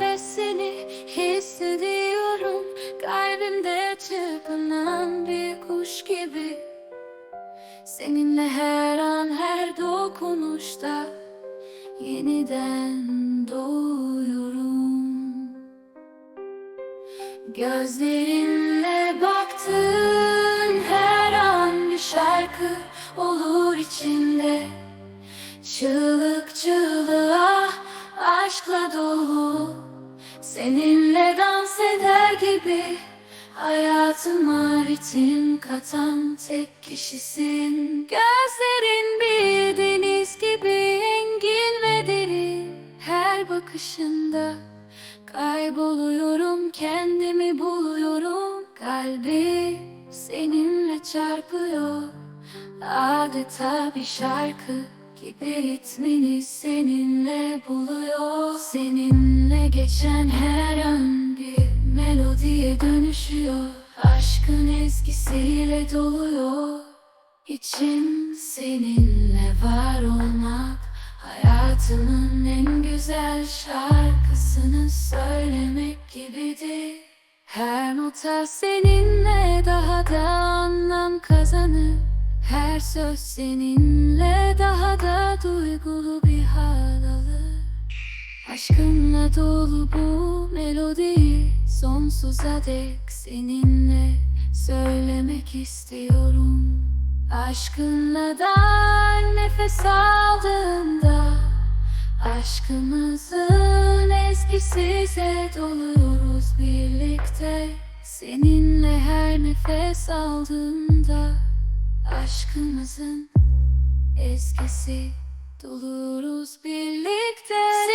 nefesini hissediyorum. Kalbimde çırpınan bir kuş gibi. Seninle her an her dokunuşta Yeniden doğuyorum. Gözlerinle baktığın her an bir şarkı olur içinde. Çığlık çığlığa aşkla dolu Seninle dans eder gibi Hayatıma ritim katan tek kişisin. Gözlerin bir deniz gibi engin ve derin. Her bakışında kayboluyorum kendimi buluyorum. Kalbi seninle çarpıyor. Adeta bir şarkı gibi ritmini seninle buluyor. Seninle geçen her an bir melodiye dönüşüyor. Aşkın ezgisiyle doluyor. İçim seninle var olmak Hayatımın en güzel şarkısını söylemek gibidir. Her nota seninle daha da anlam kazanır. Her söz seninle daha da Aşkınla dolu bu melodiyi sonsuza dek seninle söylemek istiyorum. Aşkınla da nefes aldığımda Aşkımızın eskisize doluyoruz birlikte. Seninle her nefes aldığımda Aşkımızın eskisi doluyoruz birlikte